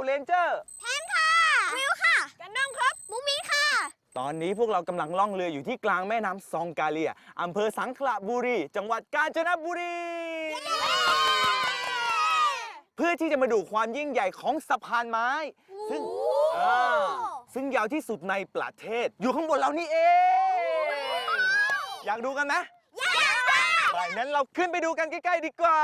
เราเลนเจอร์แทนค่ะ วิวค่ะ กันน้องครับ มุกมีค่ะ ตอนนี้พวกเรากำลังล่องเรืออยู่ที่กลางแม่น้ำซองกาเลียอำเภอสังขละบุรี จังหวัดกาญจนบุรี เพื่อที่จะมาดูความยิ่งใหญ่ของสะพานไม้ ซึ่งอ่าซึ่งยาวที่สุดในประเทศ อยู่ข้างบนเรานี่เอง อยากดูกันไหมไปนั้นเราขึ้นไปดูกันใกล้ ๆ ดีกว่า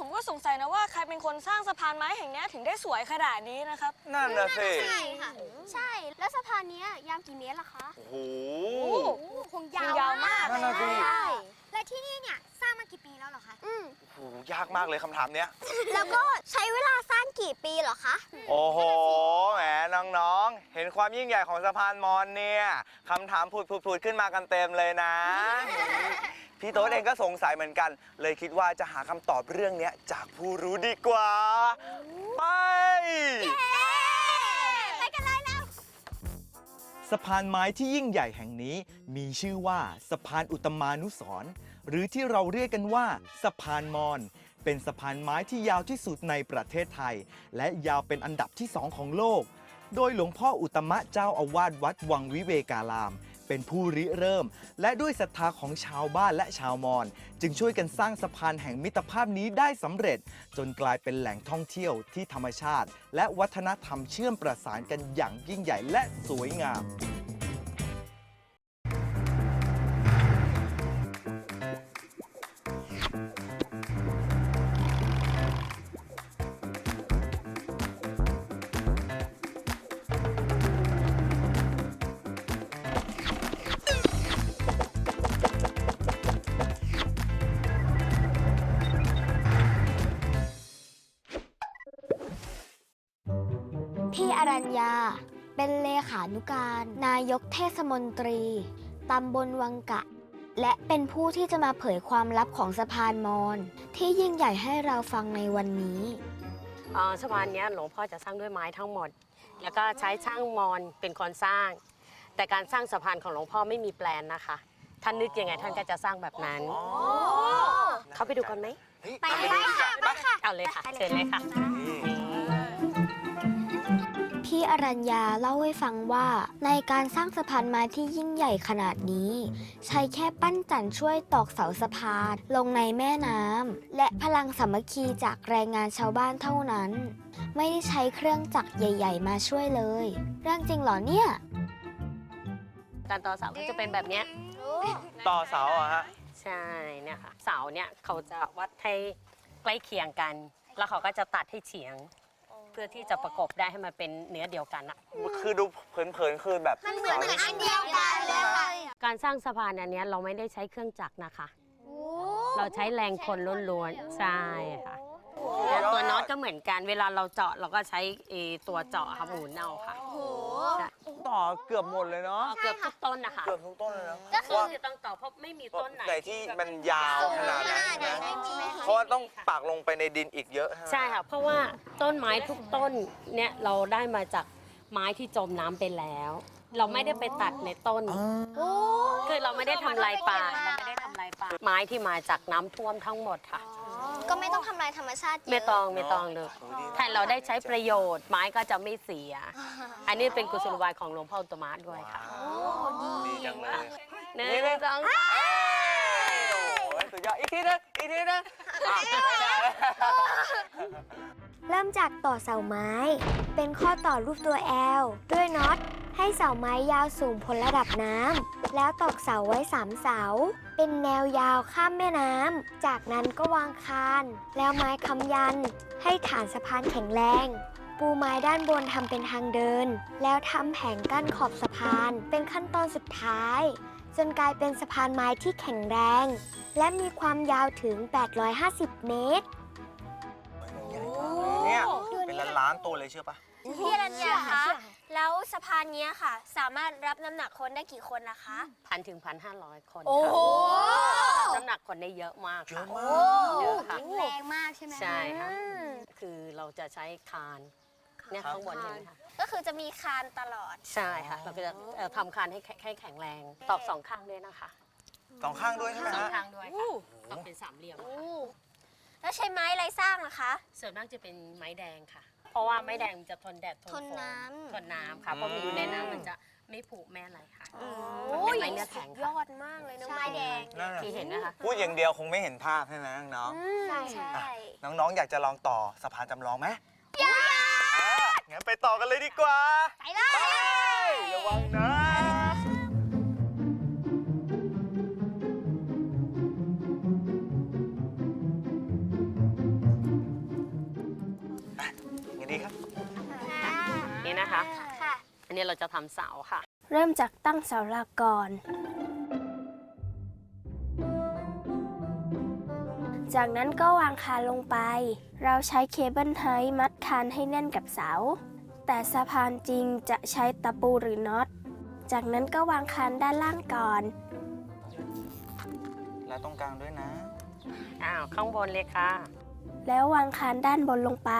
ผมก็สงสัยนะว่าใครเป็นคนสร้างสะพานไม้แห่งเนี้ยถึงได้สวยขนาดนี้นะครับ นั่นน่ะสิ ใช่ค่ะ ใช่ แล้วสะพานเนี้ยยาวกี่เมตรล่ะคะโอ้โห คงยาวยาวมากนั่นน่ะสิ ใช่และที่นี่เนี่ยสร้างมากี่ปีแล้วเหรอคะอืมโอ้โห ยากมากเลยคำถามเนี้ย แล้วก็ใช้เวลาสร้างกี่ปีเหรอคะ โอ้โห แหม น้องๆ เห็นความยิ่งใหญ่ของสะพานมอนเนี่ยคำถามผุดๆๆขึ้นมากันเต็มเลยนะ พี่โต๊ดเองก็สงสัยเหมือนกัน เลยคิดว่าจะหาคำตอบเรื่องเนี้ยจากผู้รู้ดีกว่า ไป ไปกันเลยแล้ว สะพานไม้ที่ยิ่งใหญ่แห่งนี้มีชื่อว่าสะพานอุตมานุสรณ์หรือที่เราเรียกกันว่าสะพานมอน เป็นสะพานไม้ที่ยาวที่สุดในประเทศไทย และยาวเป็นอันดับที่สองของโลก โดยหลวงพ่ออุตมะเจ้าอาวาสวัดวังวิเวการาม เป็นผู้ริเริ่ม และด้วยศรัทธาของชาวบ้านและชาวมอญจึงช่วยกันสร้างสะพานแห่งมิตรภาพนี้ได้สำเร็จ จนกลายเป็นแหล่งท่องเที่ยวที่ธรรมชาติ และวัฒนธรรมเชื่อมประสานกันอย่างยิ่งใหญ่และสวยงาม อรัญญา เป็นเลขานุการ นายกเทศมนตรี ตำบลวังกะ และเป็นผู้ที่จะมาเผยความลับของสะพานมอญที่ยิ่งใหญ่ให้เราฟังในวันนี้เอ่อสะพานเนี้ยหลวงพ่อจะสร้างด้วยไม้ทั้งหมด แล้วก็ใช้ช่างมอนเป็นคนสร้าง แต่การสร้างสะพานของหลวงพ่อไม่มีแปลนนะคะ ท่านนึกยังไงท่านก็จะสร้างแบบนั้น เข้าไปดูกันไหม ไปเลยค่ะไปค่ะ เอาเลยค่ะ เชิญเลยค่ะพี่ พี่อรัญญาเล่าให้ฟังว่า ในการสร้างสะพานไม้ที่ยิ่งใหญ่ขนาดนี้ ใช้แค่ปั้นจันช่วยตอกเสาสะพานลงในแม่น้ำและพลังสามัคคีจากแรงงานชาวบ้านเท่านั้น ไม่ได้ใช้เครื่องจักรใหญ่ ๆ มาช่วยเลย เรื่องจริงเหรอเนี่ย การต่อเสาก็จะเป็นแบบเนี้ยต่อเสาอะฮะใช่เนี่ยค่ะเสาเนี่ยเขาจะวัดให้ใกล้เคียงกัน แล้วเขาก็จะตัดให้เฉียง เพื่อที่จะประกบได้ให้มันเป็นเนื้อเดียวกันอะคือดูเผินๆคือแบบมันเหมือนอันเดียวกันเลยค่ะการสร้างสะพานอันเนี้ยเราไม่ได้ใช้เครื่องจักรนะคะ เราใช้แรงคนล้วนๆใช่ค่ะแล้วตัวน็อตก็เหมือนกัน เวลาเราเจาะเราก็ใช้เอตัวเจาะค่ะหมุนเอาค่ะ ต่อเกือบหมดเลยเนาะเอาเกือบทุกต้นนะคะเกือบทุกต้นเลยเนาะก็คือจะต้องต่อเพราะไม่มีต้นไหนแต่ที่มันยาวขนาดนั้นนะเพราะว่าต้องปักลงไปในดินอีกเยอะใช่ค่ะเพราะว่าต้นไม้ทุกต้นเนี่ยเราได้มาจากไม้ที่จมน้ำไปแล้ว เราไม่ได้ไปตัดในต้นคือเราไม่ได้ทำลายป่าเราไม่ได้ทำลายป่าไม้ที่มาจากน้ำท่วมทั้งหมดค่ะ ก็ไม่ต้องทำลายธรรมชาติเยอะ ไม่ต้องไม่ต้องเลยแทนเราได้ใช้ประโยชน์ ไม้ก็จะไม่เสีย อันนี้เป็นกุศโลบายของหลวงพ่ออุตตมะด้วยค่ะดีจังเลยหนึ่งสองโอ้ยสุดยอดอีกทีนึงอีกทีนึงอะไม่ได้เริ่มจากต่อเสาไม้ เป็นข้อต่อรูปตัว L ด้วยน็อต ให้เสาไม้ยาวสูงพ้นระดับน้ำแล้วตอกเสาไว้3เสา เป็นแนวยาวข้ามแม่น้ำจากนั้นก็วางคาน แล้วไม้ค้ำยัน ให้ฐานสะพานแข็งแรง ปูไม้ด้านบนทำเป็นทางเดิน แล้วทำแผงกั้นขอบสะพาน เป็นขั้นตอนสุดท้าย จนกลายเป็นสะพานไม้ที่แข็งแรง และมีความยาวถึง 850 เมตร เนี่ย เป็นล้านๆตัวเลยเชื่อปะ พี่อรัญญาคะแล้วสะพานเนี้ยค่ะ สามารถรับน้ำหนักคนได้กี่คนนะคะ พันถึงพันห้าร้อยคนโอ้โห ค่ะน้ำหนักคนได้เยอะมากเยค่ะอะมาก เยอะค่ะ แรงมากใช่ไหมใช่ค่ะคือเราจะใช้คานเนี่ยข้างบนเห็นไหมคะก็คือจะมีคานตลอด ใช่ค่ะ เราก็จะเอ่อทำคานให้แข็งให้แข็งแรงตอกสองข้างด้วยนะคะสองข้างด้วยใช่ไหมสองฮะ ข้างด้วยค่ะต้องเป็นสามเหลี่ยมค่ะแล้วใช้ไม้อะไรสร้างนะคะ ส่วนมากจะเป็นไม้แดงค่ะ เพราะว่าไม้แดงจะทนแดดทนทนฝน้ำ ทนน้ำค่ะเพราะมันอยู่ในน้ำมันจะไม่ผุแม่อะไรค่ะ โอ้มันยเป็นไม้เนื้อแข็งยค่ะ อดมากเลยนะไม้แดงนั่นน่ะที่เห็นนะคะ พูดอย่างเดียวคงไม่เห็นภาพใช่ไหมน้องใช่ใช่ ๆน้องๆ อยากจะลองต่อสะพานจำลองไหมอยากงั้นไปต่อกันเลยดีกว่า ไปเลยไประวังนะอะ คะค่ะ อันนี้เราจะทำเสาค่ะ เริ่มจากตั้งเสาหลักก่อน จากนั้นก็วางคานลงไป เราใช้เคเบิลไทมัดคานให้แน่นกับเสา แต่สะพานจริงจะใช้ตะปูหรือน็อต จากนั้นก็วางคานด้านล่างก่อน แล้วตรงกลางด้วยนะ อ้าว ข้างบนเลยค่ะ แล้ววางคานด้านบนลงไป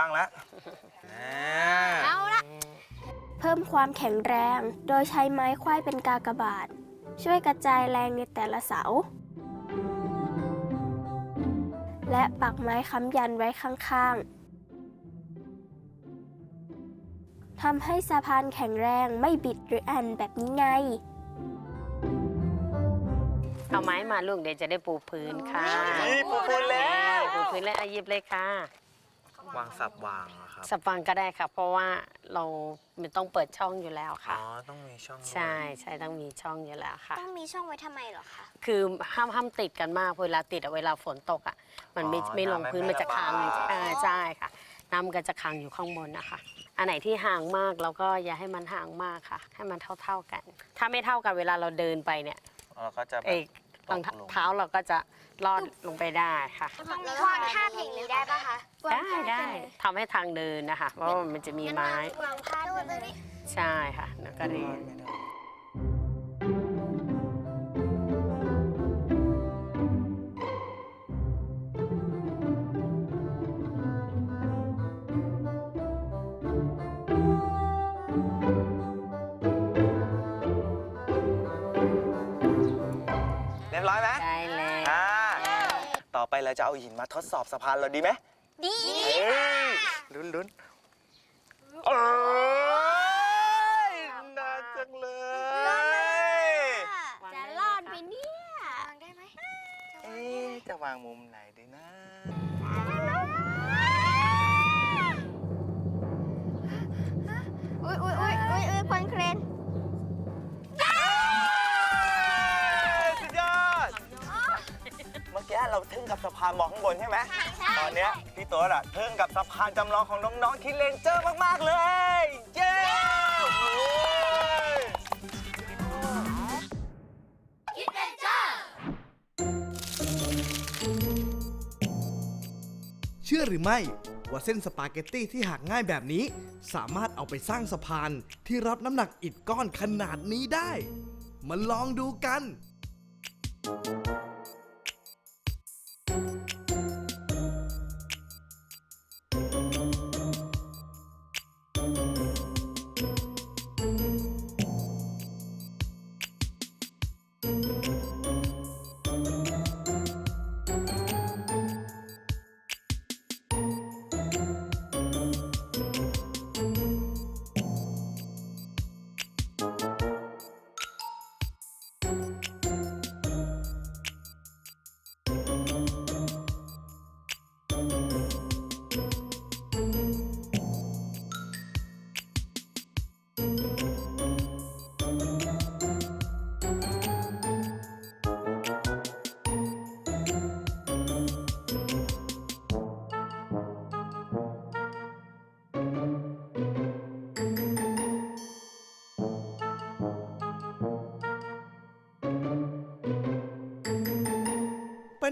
ริ่มเป็นรูปเป็นร่างแล้วอ่าเอาละเพิ่มความแข็งแรง โดยใช้ไม้ควายเป็นกากบาท ช่วยกระจายแรงในแต่ละเสา และปักไม้ค้ำยันไว้ข้างๆทำให้สะพานแข็งแรงไม่บิดหรือแอนแบบนี้ไง เอาไม้มาลูกเดี๋ยวจะได้ปูพื้นค่ะนี่ปูพื้นแล้วปูพื้นแล้วอายิบเลยค่ะ วางสับวางอะครับสปังก็ได้ค่ะ เพราะว่าเรามันต้องเปิดช่องอยู่แล้วอ๋ค่ะ อต้องมีช่องด้วยใช่ใช่ต้องมีช่องอยู่แล้วค่ะ ต้องมีช่องไว้ทำไมเหรอคะ คือห้ามห้ามติดกันมากเวลาติดอะเวลาฝนตกอะมันไม่อ๋อไม่ลงน้ำไม่พื้นมันจะค้างไม่ระบายอ่าใช่ค่ะน้ำมันก็จะค้างอยู่ข้างบนนะคะ อันไหนที่ห่างมากเราก็อย่าให้มันห่างมากค่ะ ให้มันเท่า ๆกัน ถ้าไม่เท่ากันเวลาเราเดินไปเนี่ยเราก็จะแบบ เอก รองตกลงเท้าเราก็จะลอดลงไปได้ค่ะ วางท่าเพลงนี้ได้ปะคะได้ได้ทำให้ทางเดินนะคะ เพราะว่ามันจะมีไม้ วางท่าด้วยเลยใช่ค่ะแล้วก็เรียนไม่ได้ จะเอาหินมาทดสอบสะพานเราดีไหมดีเอ้ยลุ้นลุ้นโทึ่งกับสะพานมองข้างบนใช่ไหมตอนเนี้ยพี่โต๊ดอะทึ่งกับสะพานจำลองของน้องๆคิดเลนเจอร์มากๆเลย เย้โอ้ยคิดเป็นเจ้า เชื่อหรือไม่ว่าเส้นสปาเกตตี้ที่หักง่ายแบบนี้ สามารถเอาไปสร้างสะพานที่รับน้ำหนักอิฐก้อนขนาดนี้ได้ มาลองดูกัน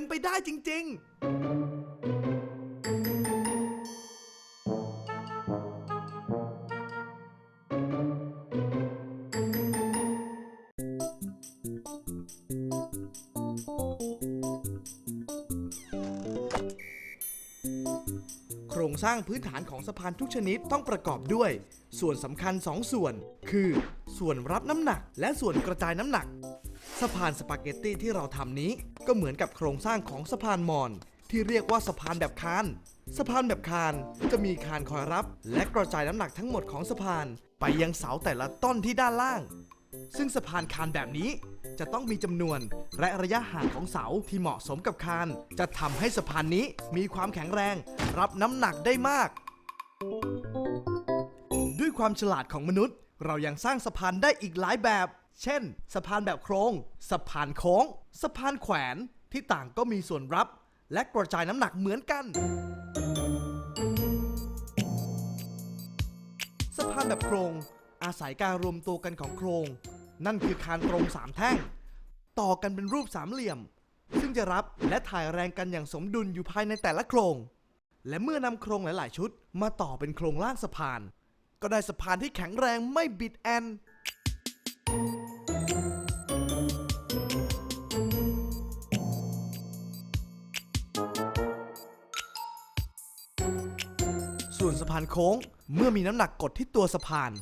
ไปได้จริงๆโครงสร้างพื้นฐานของสะพานทุกชนิดต้องประกอบด้วย ส่วนสำคัญ2ส่วน คือ ส่วนรับน้ำหนัก และส่วนกระจายน้ำหนัก สะพานสปาเกตตี้ที่เราทำนี้ ก็เหมือนกับโครงสร้างของสะพานมอญที่เรียกว่าสะพานแบบคาน สะพานแบบคานจะมีคานคอยรับ และกระจายน้ำหนักทั้งหมดของสะพาน ไปยังเสาแต่ละต้นที่ด้านล่าง ซึ่งสะพานคานแบบนี้จะต้องมีจำนวนและระยะห่างของเสาที่เหมาะสมกับคาน จะทำให้สะพานนี้มีความแข็งแรง รับน้ำหนักได้มาก ด้วยความฉลาดของมนุษย์ เรายังสร้างสะพานได้อีกหลายแบบ เช่น สะพานแบบโครงสะพานโค้ง สะพานแขวนที่ต่างก็มีส่วนรับ และกระจายน้ำหนักเหมือนกัน สะพานแบบโครงอาศัยการรวมตัวกันของโครง นั่นคือคานตรงสามแท่ง ต่อกันเป็นรูปสามเหลี่ยม ซึ่งจะรับและถ่ายแรงกันอย่างสมดุลอยู่ภายในแต่ละโครง และเมื่อนำโครงหลาย ๆ ชุด มาต่อเป็นโครงล่างสะพาน ก็ได้สะพานที่แข็งแรงไม่บิดแอนะพานโค้ง เมื่อมีน้ำหนักกดที่ตัวสะพาน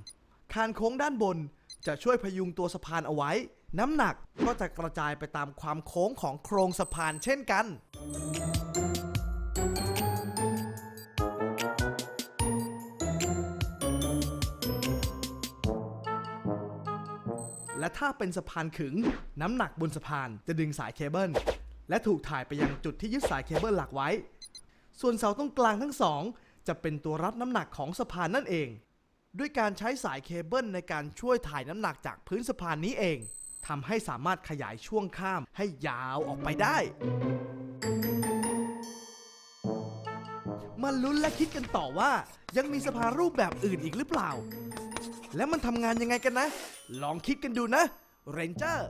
คานโค้งด้านบนจะช่วยพยุงตัวสะพานเอาไว้ น้ำหนักก็จะกระจายไปตามความโค้งของโครงสะพานเช่นกัน และถ้าเป็นสะพานขึง น้ำหนักบนสะพานจะดึงสายเคเบิลและถูกถ่ายไปยังจุดที่ยึดสายเคเบิลหลักไว้ ส่วนเสาตรงกลางทั้งสอง จะเป็นตัวรับน้ำหนักของสะพานนั่นเอง ด้วยการใช้สายเคเบิลในการช่วยถ่ายน้ำหนักจากพื้นสะพานนี้เองทำให้สามารถขยายช่วงข้ามให้ยาวออกไปได้ มาลุ้นและคิดกันต่อว่า ยังมีสะพานรูปแบบอื่นอีกหรือเปล่า และมันทำงานยังไงกันนะ ลองคิดกันดูนะเรนเจอร์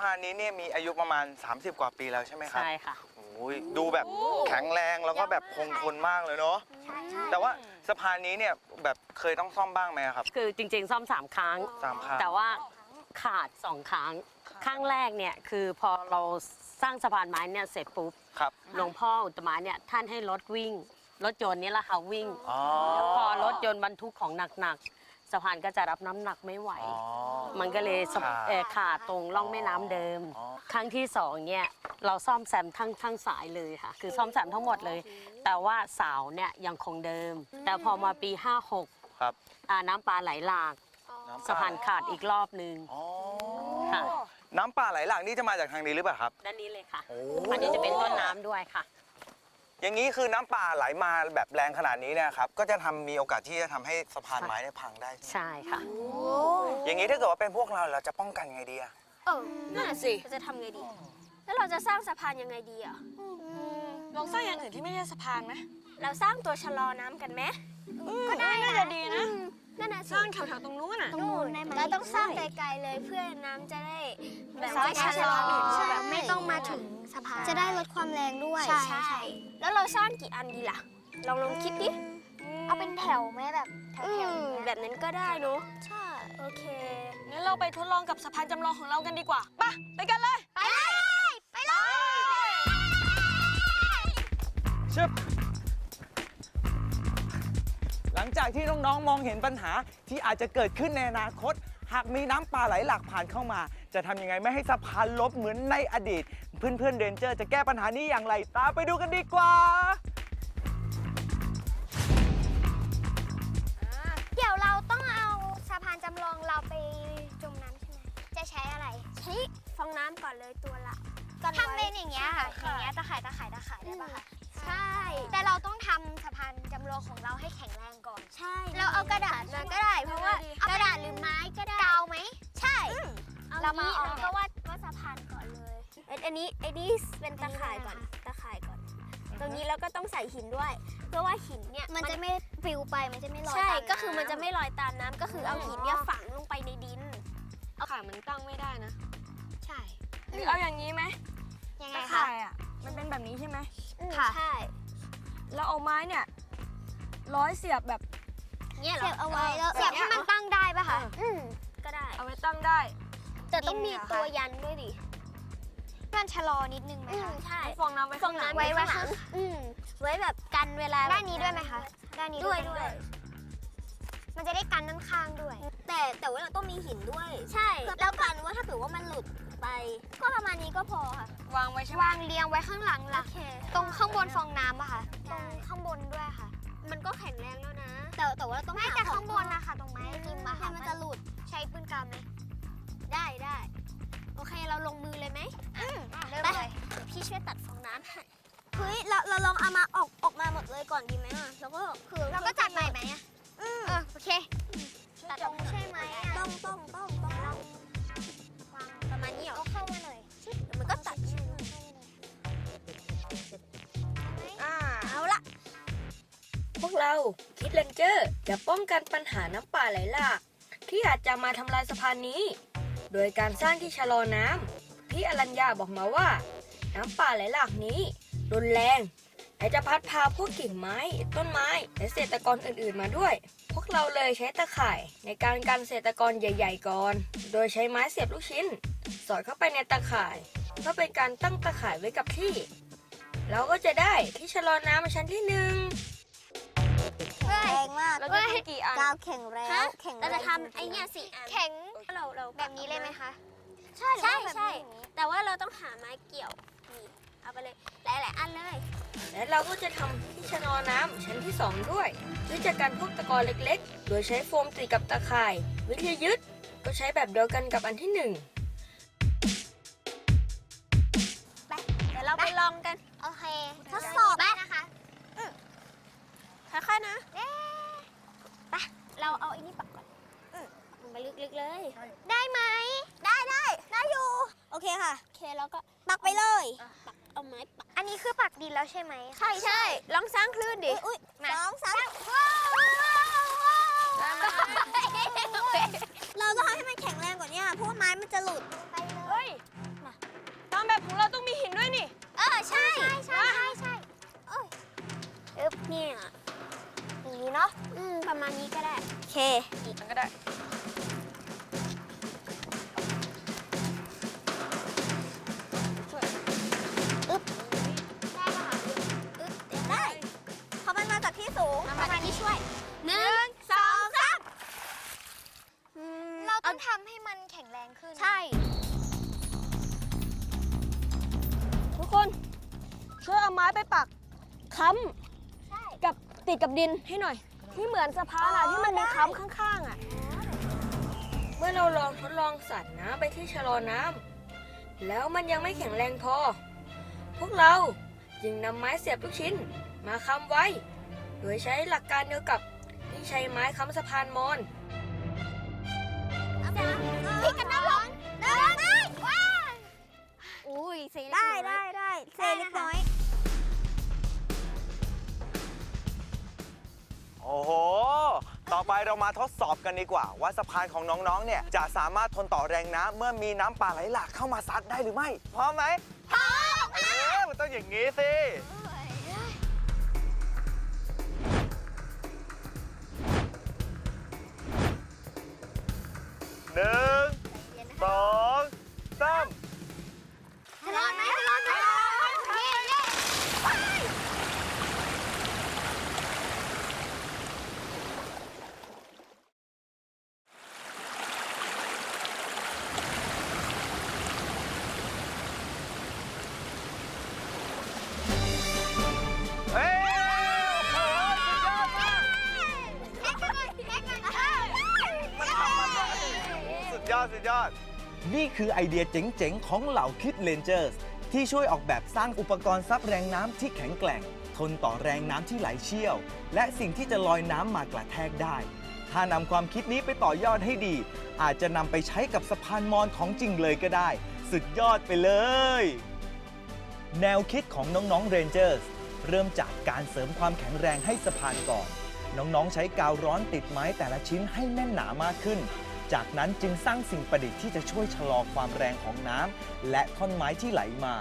พานนี้เนี่ยมีอายุประมาณ 30 กว่าปีแล้วใช่ไหมครับใช่ค่ะ โอ้ยดูแบบแข็งแรงแล้วก็แบบคงทนมากเลยเนาะแต่ว่าสะพานนี้เนี่ยแบบเคยต้องซ่อมบ้างไหมครับคือจริงๆ ซ่อมสามครั้ง สามครั้งแต่ว่าขาดสองครั้งครั้งแรกเนี่ยคือพอเราสร้างสะพานไม้เนี่ยเสร็จปุ๊บครับหลวงพ่ออุตตมะเนี่ยท่านให้รถวิ่ง รถยนต์นี่แหละค่ะวิ่ง อ๋อแล้วพอรถยนต์บรรทุกของหนักๆ สะพานก็จะรับน้ำหนักไม่ไหว อ๋อ มันก็เลยสะขาด เอ่อขาดตรงร่องแม่น้ำเดิม อ๋อ ครั้งที่สองเนี่ยเราซ่อมแซมทั้งทั้งสายเลยค่ะ คือซ่อมแซมทั้งหมดเลย แต่ว่าเสาเนี่ยยังคงเดิม แต่พอมาปี 56ครับอ่าน้ำปลาไหลหลากน้ำป่สะพานขาดอีกรอบหนึ่งอ๋อค่ะน้ำป่าไหลหลากนี่จะมาจากทางนี้หรือเปล่าครับ ด้านนี้เลยค่ะโอ้อันนี้จะเป็นต้นน้ำด้วยค่ะ อย่างนี้คือน้ำป่าไหลมาแบบแรงขนาดนี้เนี่ยครับ ก็จะทำมีโอกาสที่จะทำให้สะพานไม้เนี่ยพังได้ใช่ไหมใช่ค่ะ อย่างนี้ถ้าเกิดว่าเป็นพวกเราเราจะป้องกันไงดีอะเออนั่นน่ะสิเราจะทำไงดี แล้วเราจะสร้างสะพานยังไงดีอะ ลองสร้างอย่างอื่นที่ไม่ใช่สะพานไหมเราสร้างตัวชะลอน้ำกันไหม ก็ได้น่าจะดีนะ นั่นน่ะสสิร้างแถวๆตรงนู้นน่ะ นู่นเราต้องสร้างไกลๆเลยเพื่อน้ำจะได้แบบสร้างไม่ชะลอใช่แบบไม่ต้องมาถึงสะพานจะได้ลดความแรงด้วยใช่ใช่ แล้วเราสร้างกี่อันดีล่ะ ลองลองคิดดิเอาเป็นแถวไหมแบบแถอืวมๆแบบนั้นก็ได้เนอะใช่โอเค งั้นเราไปทดลองกับสะพานจำลองของเรากันดีกว่าไปไปกันเลย ไปเลย ไปเลย ชึบห ลังจากที่น้องๆ มองเห็นปัญหาที่อาจจะเกิดขึ้นในอนาคต หากมีน้ำป่าไหลหลากผ่านเข้ามา จะทำยังไงไม่ให้สะพานลบเหมือนในอดีต เพื่อนๆเรนเจอร์จะแก้ปัญหานี้อย่างไรตามไปดูกันดีกว่า เดี๋ยวเราต้องเอาสะพานจำลองเราไปจมน้ำใช่ไหม จะใช้อะไร ใช้ฟองน้ำก่อนเลยตัวละทำเป็นอย่างเงี้ยค่ะ อย่างเงี้ยตะข่ายตะข่ายตะข่ายได้ปะคะ ใช่ แต่เราต้องทำสะพานจำลองของเราให้แข็งแรงก่อน ใช่เราเอากระดาษมาก็ได้ เพราะว่ากระดาษหรือไม้ก็ได้กาวไหม ใช่ เรามาเราก็วาดวาดสะพานก่อนเลยอันอันนี้อันนี้เป็นตะข่ายก่อนตะข่ายก่อน ตรงนี้แล้วก็ต้องใส่หินด้วย เพื่อว่าหินเนี่ยมันจะไม่ปลิวไปมันจะไม่ลอยใช่ตามก็คือมันจะไม่ลอยตามน้ำก็คือเอาหินเนี่ยฝังลงไปในดิน เอาข่ายมันตั้งไม่ได้นะ ใช่ หรือเอาอย่างนี้ไหมยังไงตะคะข่ายอะ มันเป็นแบบนี้ใช่ไหม ค่ะ ใช่แล้วเอาไม้เนี่ยร้อยเสียบแบบ เนี่ยเหรเสียบเอาไว้แล้วเสียบให้มันตั้งได้ป่ะคะอื มก็ได้เอาไว้ตั้งได้ แต่ต้องมีตัวยันด้วยดิมันชะลอนิดนึงไหมอืมคะใช่ ฟองน้ำไว้ฟข้าองงหลังน้ำ ไว้ไว้ข้างอืมไว้แบบกันเวลาด้านนี้ด้วยไหมคะด้านนี้ด้วยไหมด้วยมันจะได้กันด้านข้างด้วย แต่แต่ว่าเราต้องมีหินด้วย ใช่ แล้วกันว่าถ้าเกิดว่ามันหลุด ไป ก็ประมาณนี้ก็พอค่ะ วางไว้ใช่ไหมวางเรียงไว้ข้างหลังโอล่ะเค ตรงข้างบนฟองน้ำอะค่ะตได้รงข้างบนด้วยค่ะ มันก็แข็งแรงแล้วนะ แต่แต่ว่าเราต้องไม่หแต่ขอข้างบนนะคะตรงไม้ริมอะค่ะมันจะหลุด ใช้ปืนกาวไหม ได้ได้ โอเคเราลงมือเลยไหมอืมเริ่มไปเลยเดี๋ยวพี่ช่วยตัดฟองน้ำให้เฮ้ยเราเราลองเอามาออกออกมาหมดเลยก่อนดีไหมอะแล้วก็คือเราก็จัดใหม่ไหมอะอืมเออโอเคตัดตรงใช่ไหมอะต้องต้องต้อง เราคิดเลนเจอร์จะป้องกันปัญหาน้ำป่าไหลหลากที่อาจจะมาทำลายสะพานนี้ โดยการสร้างที่ชะลอน้ำพี่อรัญญาบอกมาว่า น้ำป่าไหลหลากนี้รุนแรงและจะพัดพาพวกกิ่งไม้ ต้นไม้ และเศรษฐกรอื่นๆมาด้วย พวกเราเลยใช้ตะข่ายในการกันเศรษฐกรใหญ่ ๆก่อน โดยใช้ไม้เสียบลูกชิ้น สอดเข้าไปในตะข่ายเพื่อเป็นการตั้งตะข่ายไว้กับที่ เราก็จะได้ที่ชะลอน้ำชั้นที่หนึ่ง แรงมากเราจะทำกี่อัน กาวแข็งแรงฮะแข็งแรเรางจะทำไอ้เนี่ยสี่อันแข็งเราเราแบบนี้เลยไหมคะ ใช่ใช่แบบนี้ใช่อย่างนี้แต่ว่าเราต้องหาไม้เกี่ยวนี่เอาไปเลยหลายๆอันเลย และเราก็จะทำที่ชะนอน้ำชั้นที่2ด้วยด้วยจากการพวกตะกอนเล็กๆ โดยใช้โฟมติดกับตะข่าย วิทยยึดก็ใช้แบบเดียวกันกับอันที่ไปเดี๋ยวเราไปลองกัน โอเค ทดสอบได้นะคะ ค่อยๆนะไปเราเอาไอ้นี่ปักก่อนลงไปลึกๆเลย ได้ไหม ได้ได้ได้อยู่ โอเคค่ะ โอเคแล้วก็ปักไปเลย ปักเอาไม้ปัก อันนี้คือปักดินแล้วใช่ไหมใช่ใช่ลองสร้างคลื่นดิอุ้ยมาสองสามว้าวเราต้องทำให้มันแข็งแรงกว่านี้เพราะว่าไม้มันจะหลุดไปเลยเฮ้ย อืมประมาณนี้ก็ได้ โอเค อีกก็ได้ได้ปะคะอึ๊บเดี๋ยวได้ เพราะมันมาจากที่สูงประมาณนี้ช่วยหนึ่งสองสามเราต้องทำให้มันแข็งแรงขึ้น ใช่ ทุกคน ช่วยเอาไม้ไปปักค้ำกับติดกับดินให้หน่อย ที่เหมือนสะพานอะที่มันมีค้ำข้างๆอะเมื่อเราลองทดลองสัตว์น้ำไปที่ชะลอน้ำแล้วมันยังไม่แข็งแรงพอ พวกเราจึงนำไม้เสียบลูกชิ้นมาค้ำไว้ โดยใช้หลักการเดียวกับที่ใช้ไม้ค้ำสะพานมอนพี่กันน้ำร้อนเดินได้ว้าอุ้ยเซได้ได้ได้เซเล็กน้อย โอ้โห ต่อไปเรามาทดสอบกันดีกว่า ว่าสะพานของน้องๆ เนี่ยจะสามารถทนต่อแรงน้ำเมื่อมีน้ำป่าไหลหลากเข้ามาซัดได้หรือไม่ พร้อมไหมพร้อมเออมันต้องอย่างนี้สิ หนึ่ คือไอเดียเจ๋ง ๆ ของเหล่าคิดเลนเจอร์สที่ช่วยออกแบบสร้างอุปกรณ์ซับแรงน้ำที่แข็งแกร่ง ทนต่อแรงน้ำที่ไหลเชี่ยว และสิ่งที่จะลอยน้ำมากระแทกได้ ถ้านำความคิดนี้ไปต่อยอดให้ดี อาจจะนำไปใช้กับสะพานมอนของจริงเลยก็ได้ สุดยอดไปเลย แนวคิดของน้องๆ Rangers เริ่มจากการเสริมความแข็งแรงให้สะพานก่อน น้องๆใช้กาวร้อนติดไม้แต่ละชิ้นให้แน่นหนามากขึ้น จากนั้นจึงสร้างสิ่งประดิษฐ์ที่จะช่วยชะลอความแรงของน้ำและท่อนไม้ที่ไหลมา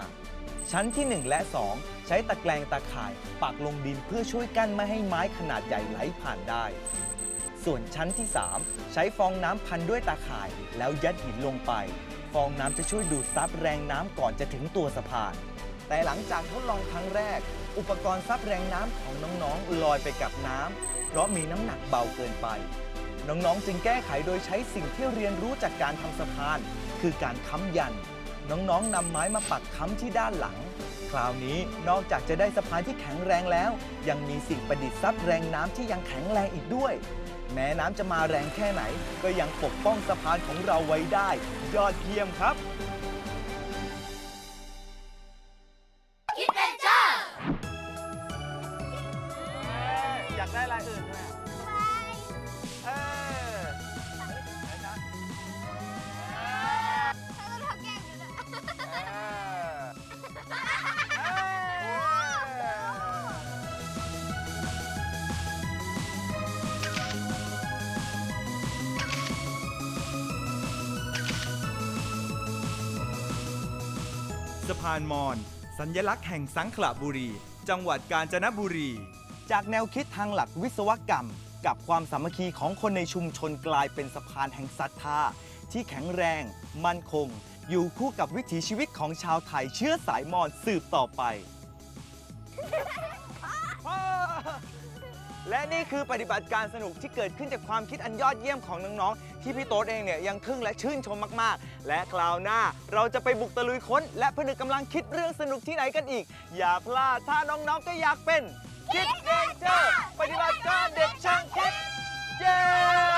ชั้นที่ 1 และ 2 ใช้ตะแกรงตะข่ายปักลงดินเพื่อช่วยกั้นไม่ให้ไม้ขนาดใหญ่ไหลผ่านได้ ส่วนชั้นที่ 3 ใช้ฟองน้ำพันด้วยตาข่าย แล้วยัดหินลงไป ฟองน้ำจะช่วยดูดซับแรงน้ำก่อนจะถึงตัวสะพาน แต่หลังจากทดลองครั้งแรก อุปกรณ์ซับแรงน้ำของน้องๆลอยไปกับน้ำเพราะมีน้ำหนักเบาเกินไป น้องๆ จึงแก้ไขโดยใช้สิ่งที่เรียนรู้จากการทำสะพาน คือการค้ำยัน น้องๆนำไม้มาปักค้ำที่ด้านหลัง คราวนี้นอกจากจะได้สะพานที่แข็งแรงแล้ว ยังมีสิ่งประดิษฐ์ซับแรงน้ำที่ยังแข็งแรงอีกด้วย แม้น้ำจะมาแรงแค่ไหน ก็ยังปกป้องสะพานของเราไว้ได้ ยอดเยี่ยมครับานมอนสัญลักษณ์แห่งสังขละบุรี จังหวัดกาญจนบุรี จากแนวคิดทางหลักวิศวกรรม กับความสามัคคีของคนในชุมชนกลายเป็นสะพานแห่งศรัทธา ที่แข็งแรง มั่นคง อยู่คู่กับวิถีชีวิตของชาวไทยเชื้อสายมอญสืบต่อไป และนี่คือปฏิบัติการสนุกที่เกิดขึ้นจากความคิดอันยอดเยี่ยมของน้องๆ ที่พี่โต๊ดเองเนี่ยยังทึ่งและชื่นชมมากๆ และคราวหน้าเราจะไปบุกตะลุยค้น และผนึกกำลังคิดเรื่องสนุกที่ไหนกันอีก อย่าพลาดถ้าน้องๆก็อยากเป็นคิดเดนเจอร์ปฏิบัติการเด็กช่างคิดเย้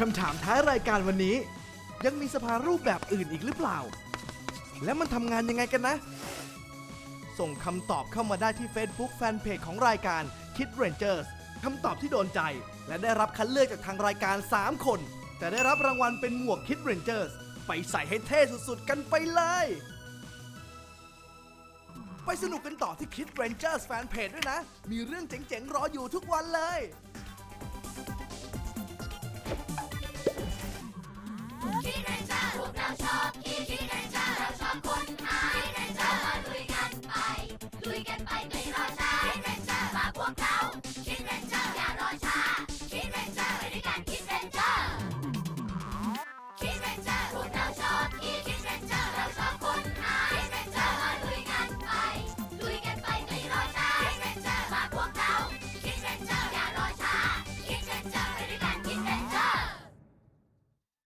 คำถามท้ายรายการวันนี้ ยังมีสะพารูปแบบอื่นอีกหรือเปล่า และมันทำงานยังไงกันนะ ส่งคำตอบเข้ามาได้ที่ Facebook Fanpage ของรายการ Kid Rangers คำตอบที่โดนใจ และได้รับคัดเลือกจากทางรายการ 3 คนจะได้รับรางวัลเป็นหมวก Kid Rangers ไปใส่ให้เท่สุดๆ กันไปเลย ไปสนุกกันต่อที่คิด Rangers Fan Page ด้วยนะ มีเรื่องเจ๋งๆ รออยู่ทุกวันเลย Keep it.